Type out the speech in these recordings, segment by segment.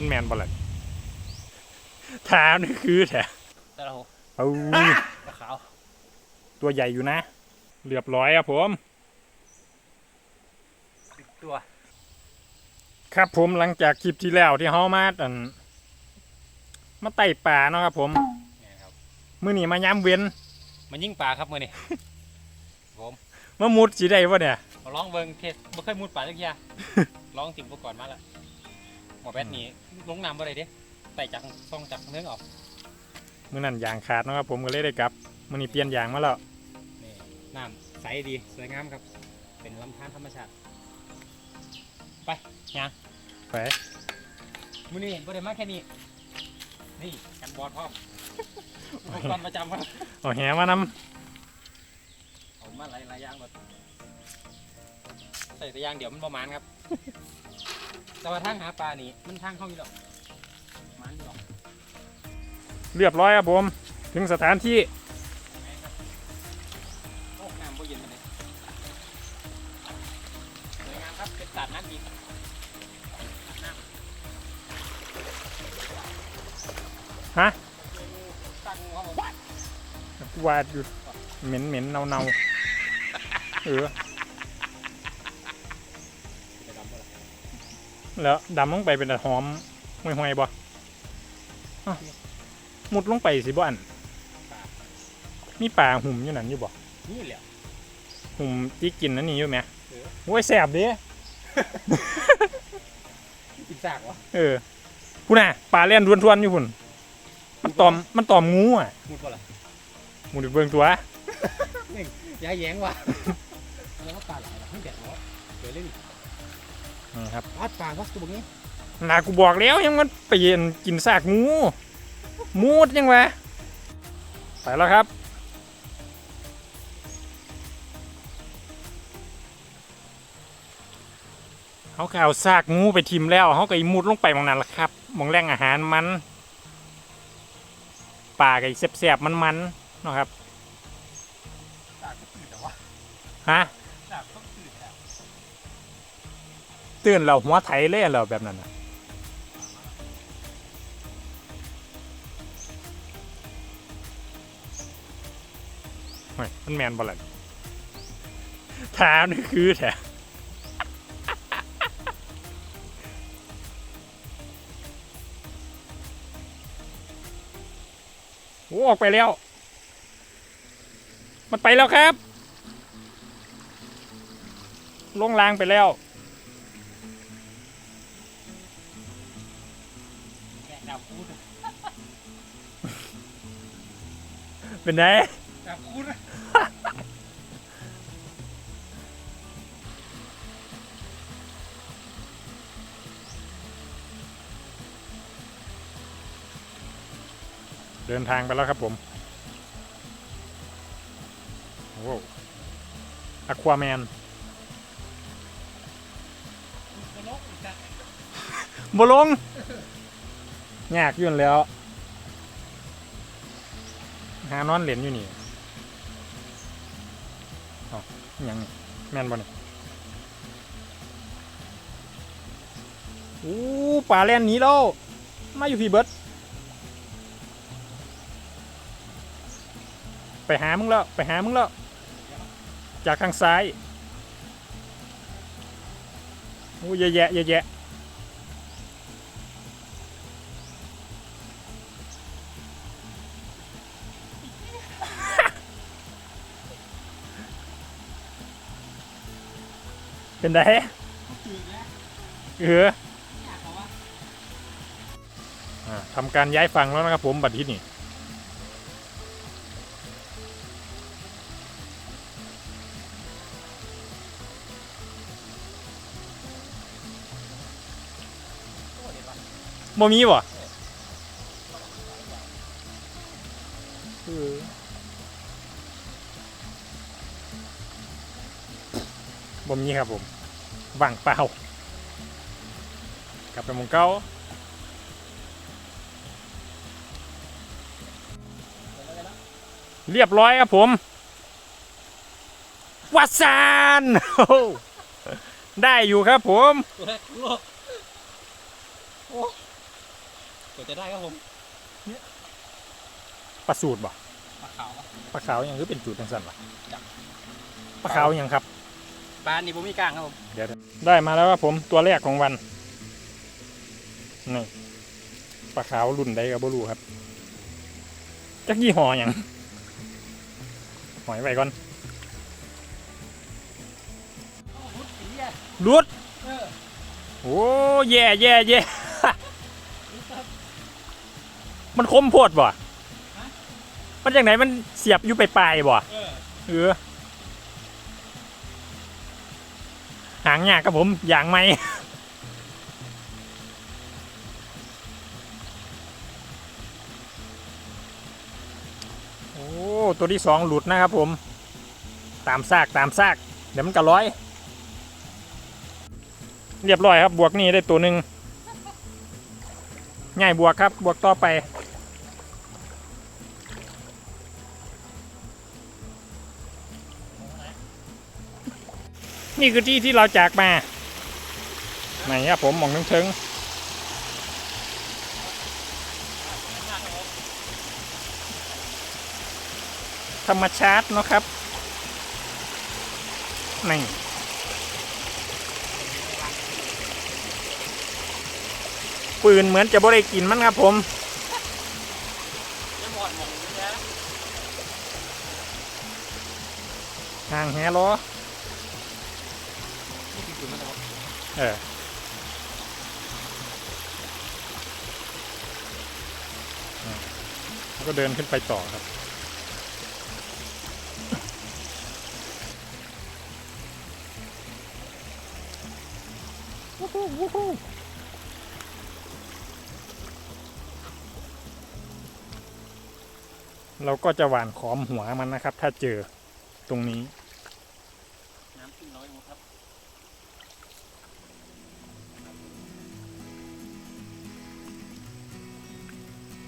มันแมนบ่ล่ะถามนี่คือแท้แต่เราเอาปลาขาวตัวใหญ่อยู่นะเรียบร้อยครับผมสิบตัว ครับผมหลังจากคลิปที่แล้วที่เฮามาอันมาไต่ป่าเนาะครับผมเนี่ยครับมื้อนี้มาย้ำเว้นมันยิ่งปลาครับมือนี่ผมมามุดสิได้บ่เนี่ยมาลองเบิงเทสไม่เคยมุดปลาสักอย่างลองสิบก่อนมาแล้ว หมอแบทนี่ลงน้ำบ่ได้เด้ไต่จากซ่องจากเนื้อออกมื้อนั้นยางขาดเนาะครับผมก็เลยได้กลับมื้อนี้เปลี่ยนยางมาแล้วนี่น้ำใสดีสวยงามครับ เป็นลำธารธรรมชาติ ไปยางไปมือนี้บ่ได้มาแค่นี้ นี่กันบอลพร้อมอุปกรณ์ประจำครับเอาแหมานำเอามาหลายหลายอย่างหมดใส่แต่อย่างเดี๋ยวมันประมาณครับ แต่ว่าทางหาปลานี่มันทางเข้าอยู่หรอกประมันอยู่หรอกเรียบร้อยครับผม ถึงสถานที่แม่นครับโอ้น้ำบ่เย็นมาเลยสวยงามครับเป็นสาดน้ำดีสาดน้ฮะำตั้งเขาบอกวาดอยู่เหม็นเหม็นเนาเนาๆเออ แล้วดำลงไปเป็นแต่หอมห่วยๆบ่อ้าวมุดลงไปสิบ่อันปลามีป่าหุ่มอยู่นั่นอยู่บ่นี่แหละหุ่มที่กินนั่นนี่อยู่ไหมเออโอ้ยแสบเดิกินซากวะเออพุ่นน่ะป่าเล่นทวนๆอยู่พุ่นมันตอมมันตอมงูอะมุดบ่ล่ะหมูดิเบิ่งตัวย้ายแย้งว่ะแล้วก็ปลาหลายละทั้งแดดร้อนเดี๋ยวเล่น นี่ครับปลาปลาวัสดุนี้นากูบอกแล้วยังมันไปเย็นกินซากงูมูดยังวะไปแล้วครับเขาก็เอาซากงูไปทิมแล้วเขาก็อีมุดลงไปหมองนั้นแหละครับหมองแรงอาหารมันป่าก็อีแสบๆมันๆเนาะครับซากก็ตื่นแต่ว่าฮะ ตื่นเราหัวไถเลยเราแบบนั้นน่ะมันแมนบอลล่ะถามนี่คือแท้โอ้ออกไปแล้ว มันไปแล้วครับ ลงรางไปแล้ว เป็นไงดาวคูดเดินทางไปแล้วครับผมโอ้อะควาแมนกระโลกอีกจ้ะบลงยากอยุ่นนแหล้วหา นอนเหรียญอยู่นี่อ๋อยังแม่นบ่เนี่ยโอ้ป่าแล่นหนีแล้วมาอยู่พี่เบิร์ดไปหามึงแล้ว ไปหามึงแล้ว จากทางซ้ายโอ้เยอะแยะเยอะแยะ เป็นไงเอออทำการย้ายฝั่งแล้วนะครับผมบัดที่นี่โอ้เดี๋ยวว่าบ่มีบ่บ่มีครับผม ว่างเปล่า กลับไปหมองเก้าเรียบร้อยครับผมวัดซานโอ้โหได้อยู่ครับผมตัวแรกโลกตัวจะได้ครับผมปลาสูตรบ่ปลาขาวปลาขาวยังคือเป็นจุดจังซั่นวะจับปลาขาวยังครับปลานี่ผมมีกลางครับผมเดี๋ยว ได้มาแล้วครับผมตัวแรกของวันนี่ปลาขาวรุ่นใดก็บ่รู้ครับจักยี่ห้อหยังหอยไว้ก่อนรุดโอ้แย่แย่แย่มันคมโพดบ่ มันจากไหนมันเสียบอยู่ไปปลายบ่ เออ ออหางยากครับผมอย่างไม่โอ้ตัวที่สองหลุดนะครับผม ตามซากตามซาก เดี๋ยวมันก็ร้อย เรียบร้อยครับบวกนี่ได้ตัวหนึ่งง่ายบวกครับบวกต่อไป นี่คือที่ที่เราจากมาไหนครับผมมองเทิงๆธรรมชาติเนาะครับนี่ปืนเหมือนจะบ่ได้กินมันครับผมจะหมดหมองนี่นะห่างแฮล้อ เอออ่าแล้วก็เดินขึ้นไปต่อครับเราก็จะหว่านขอมหัวมันนะครับ ถ้าเจอตรงนี้น้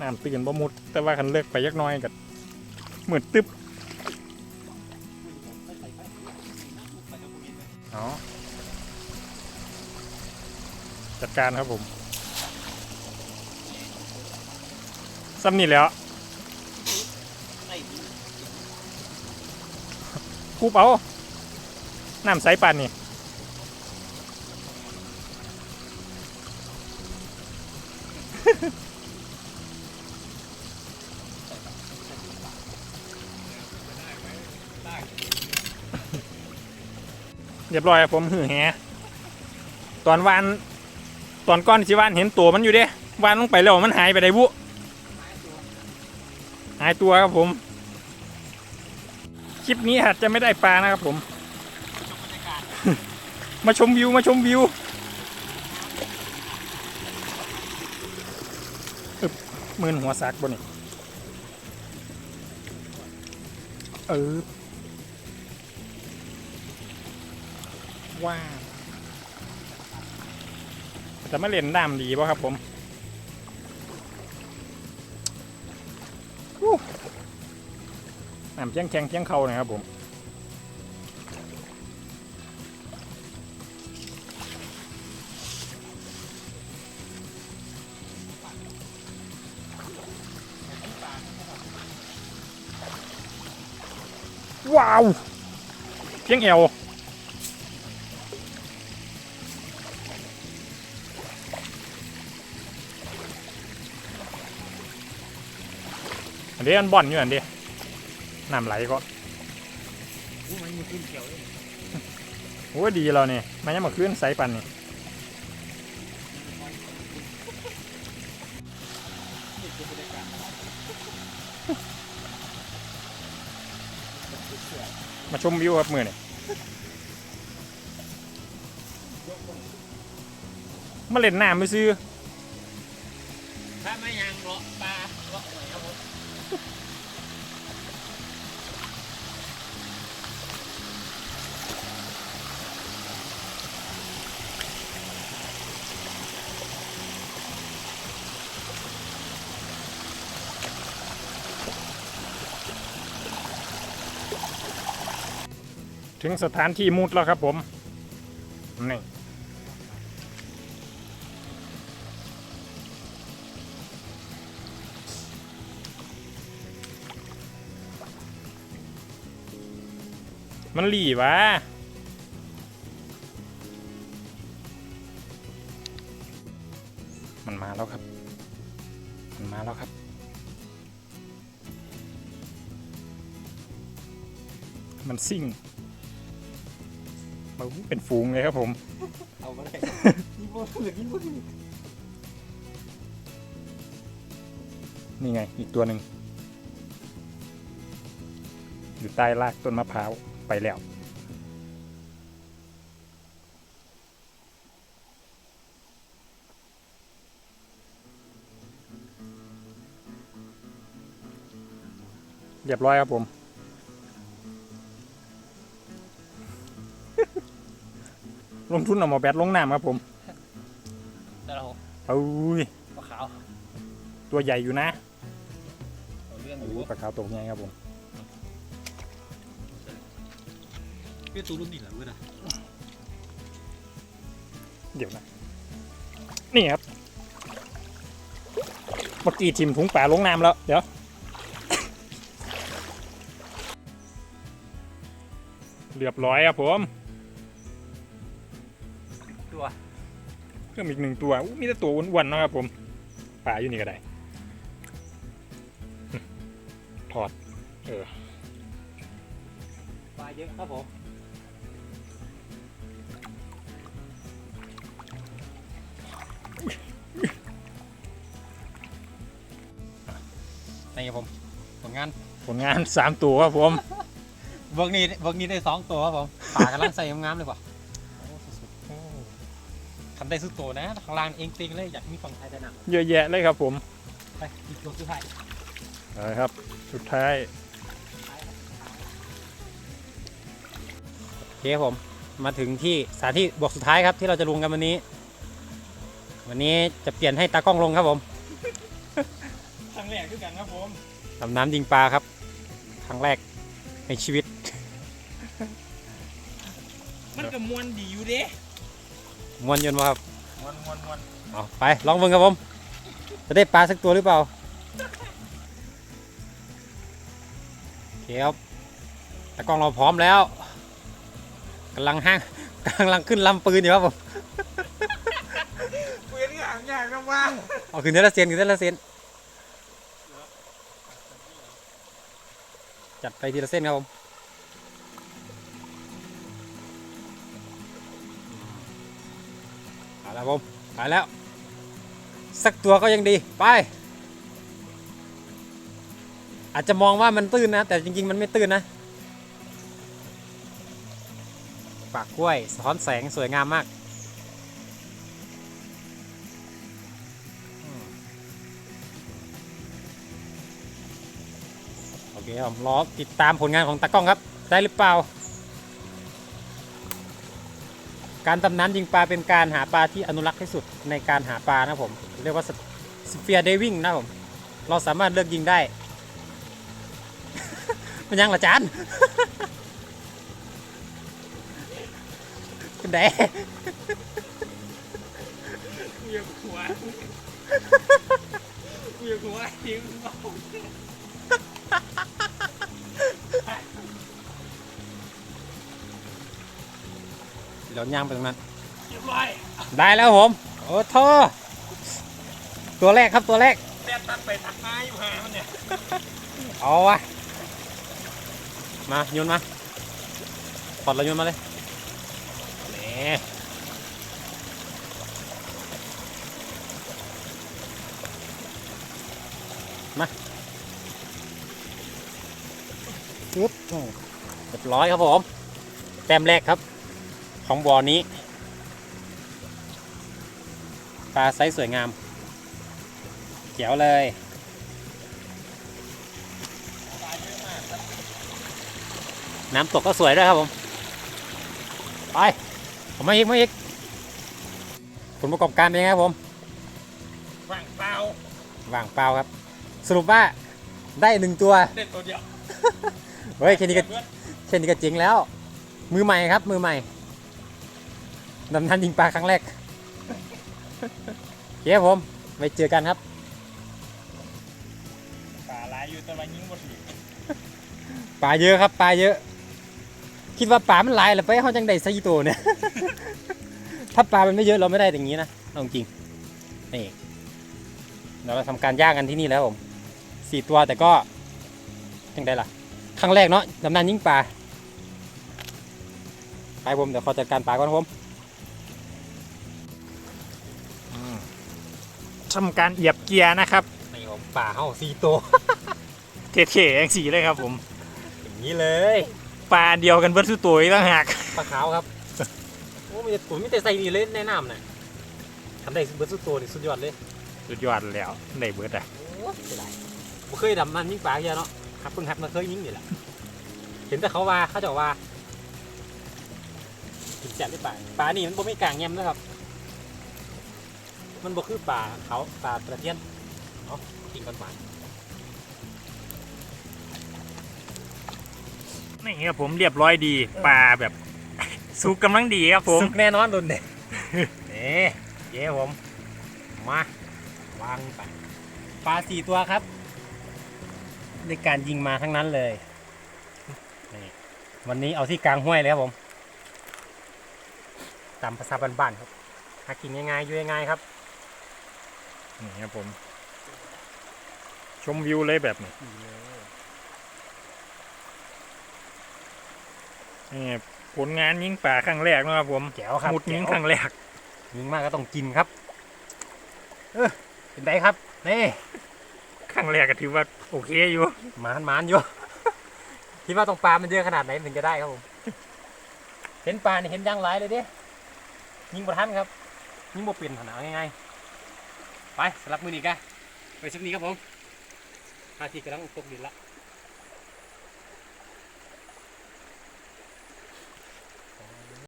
น้ำตื่นบ่มุด แต่ว่าคันเลิกไปยักน้อยกับเหมือนตึ๊บอ๋อจัดการครับผมซ้ำนี่แล้วไอ้คูเอาน้ำใสปานนี่ เรียบร้อยครับผมหือแหตอนวานตอนก้อนสิวานเห็นตัวมันอยู่เด้วานลงไปแล้วมันหายไปได้บุหายตัวครับผม คลิปนี้อาจจะไม่ได้ปลานะครับผม มาชมวิวมาชมวิวอึบมือนหัวสักบนนี่เออ ว้าวจะไมาเล่นน้ำดีป่ะครับผมน้ำเชียงแข็งเชียงเขานะครับผมว้าวเพียงเอว อันนี้มันบ่อนอยู่อันเดียน้ำไหลก็อู้มันโอ้ยดีเราเนี่ยมันยังมาขึ้นใสปันนี่มาชมวิวครับมือนี่มาเล่นน้ำไม่ซื้อ ถึงสถานที่มุดแล้วครับผมนี่มันหลีวะมันมาแล้วครับ มันมาแล้วครับมันซิ่ง มันเป็นฝูงเลยครับผม เอามาเลยนี่บ่เหลือนี่บ่นี่ไง อีกตัวหนึ่งอยู่ใต้รากต้นมะพร้าวไปแล้ว เรียบร้อยครับผม ลงทุนเอาหมอแบตลงน้ำครับผมแต่เราเอายปลาขาวตัวใหญ่อยู่นะเอาเรื่องอโอ้ยู่โหปลาขาวตัวใหญ่ครับผมเพื่อตูรุ่นนี่แหละเว้ยนะเดี๋ยวนะ นี่ครับ เมื่อกี้ทิมถุงป่าลงน้ำแล้ว เดี๋ยวเรียบร้อยครับผม พิ่มอีกหนึ่งตัวอู้มีแต่ตัวอ้วนๆเนาะครับผมป่าอยู่นี่ก็ได้ถอดเออปลาเยอะครับผมนี่ครับผมผลงานผลงานสามตัวครับผม เบิกนี้เบิกนี้ได้สองตัวครับผมปลากำลังใส่งามๆเลยว่ะโอ้สุดๆ ทำได้สุดโตนะข้างล่างเองติงเลยอยากมีฝั่งไทยได้หนักเยอะแยะเลยครับผมไปอีกตัวสุดท้ายเอาละครับ สุดท้ายโอเคครับผมมาถึงที่สถานที่บวกสุดท้ายครับที่เราจะลงกันวันนี้ วันนี้จะเปลี่ยนให้ตากล้องลงครับผมครั้งแรกด้วยกันครับผมดำน้ำยิงปลาครับครั้งแรกในชีวิต มันก็มวนดีอยู่เด้ มวนยนต์มาครับมวนมวนมวนเอาไปลองเบิ่งครับผม จะได้ปลาสักตัวหรือเปล่าโอเคครับตากล้องเราพร้อมแล้วกำลังห้างกำลังขึ้นลำปืนอยู่ครับผมเวียนอย่างยากนะว่าเอาขึ้นเทละเซนขึ้นเทละเซนจัดไปทีละเส้นครับผม เอาละผมไปแล้ว สักตัวก็ยังดี ไป อาจจะมองว่ามันตื้นนะ แต่จริง ๆ มันไม่ตื้นนะ ปากกล้วยสะท้อนแสงสวยงามมากโอเคครับผมรอติดตามผลงานของตากล้องครับ ได้หรือเปล่า การดำน้ำยิงปลาเป็นการหาปลาที่อนุรักษ์ที่สุดในการหาปลานะผมเรียกว่าสเฟียร์เดวิงนะผมเราสามารถเลือกยิงได้ มันยังหรอจานเป็นแดเวียหัวเวียหัวทิ้ง เดี๋ยวย่างไปตรงนั้น เรียบร้อยได้แล้วผม โอ้โทตัวแรกครับตัวแรก แต่ตัดไปตัดมาอยู่หามันเนี่ยเอาวะมาโยนมาถอดแล้วโยนมาเลยนี่มาปึ๊บอืมเรียบร้อยครับผม แต้มแรกครับ ของบ่อนี้ ปลาไซส์สวยงามเจ๋วเลยน้ำตกก็สวยด้วยครับผม ไป ผมมาอีกมาอีกผลประกอบการเป็นไงครับผมว่างเปล่าว่างเปล่าครับ สรุปว่าได้หนึ่งตัวเด็ดตัวเดียวเฮ้ยแค่นี้ก็แค่นี้ก็เจ๋งแล้ว มือใหม่ครับ มือใหม่ ดำน้ำยิงปลาครั้งแรกโอเคครับผมไว้เจอกันครับป่าลายอยู่แต่ว่ายิงบ่ถึงปลาเยอะครับปลาเยอะแคิดว่าปลามันหลายแล้วไปเขาจังได้สี่ตัวเนี่ย ถ้าปลามันไม่เยอะเราไม่ได้อย่างนี้นะเอาจริงนี่เดี๋ยวเราทำการย่างกันที่นี่แล้วผมสี่ตัวแต่ก็ยังได้ล่ะครั้งแรกเนาะดำน้ำยิงปลาไปผมเดี๋ยวขอจัดการปลาก่อนครับผม ทำการเหยียบเกียร์นะครับนี่ผมปลาเขาสี่ตัวเท่ๆอย่างสีเลยครับผมอย่างนี้เลยปลาเดียวกันเบิดทุกตัวอีกต่างหากปลาขาวครับโอ้ไม่ผมไม่แต่ใส่นี่เลยแนะนำนะทำได้เบิร์ดสุดตัวนี่สุดยอดเลยสุดยอดแล้วได้เบิดอะโอ้เสียดายผมเคยดำมันยิงปลาเยอะเนาะครับเพิ่งหัดมาเคยยิงนี่แหละเห็นแต่เขาว่าเขาจะว่ากินแซ่บหรือเปล่าปลานี่มันบ่มีกลางแยมนะครับ มันบ่คือปลาเขาปลาตะเพียนเนาะกินกันหวานนี่ครับผมเรียบร้อยดีปลาแบบ สุกกำลังดีครับผมสุกแน่นอนโดนเด็ดนี่เย้ผม มาวางไปปลาสี่ตัวครับในการยิงมาทั้งนั้นเลยนี่วันนี้เอาที่กลางห้วยเลยครับผมตามภาษาบ้านๆครับหากินง่ายๆอยู่ง่ายๆครับ นี่ครับผม ชมวิวเลยแบบนี้นี่ผลงานยิงป่าครั้งแรกนะครับผมแจ๋วครับหมุดยิงแจ๋วครั้งแรกยิงมากก็ต้องกินครับ เออเป็นไงครับนี่ครั้งแรกก็ถือว่าโอเคอยู่หมานหมานอยู่คิดว่าตรงปลามันเยอะขนาดไหนถึงจะได้ครับผมเห็นปลาเนี่ยเห็นย่างไรเลยเด้ยิงประทันครับยิงบ่เปลี่ยนขนาดง่ายๆ ไปสำหรับมือนี้กะไปสักนี้ครับผมอาทิตย์กำลังตกดินละ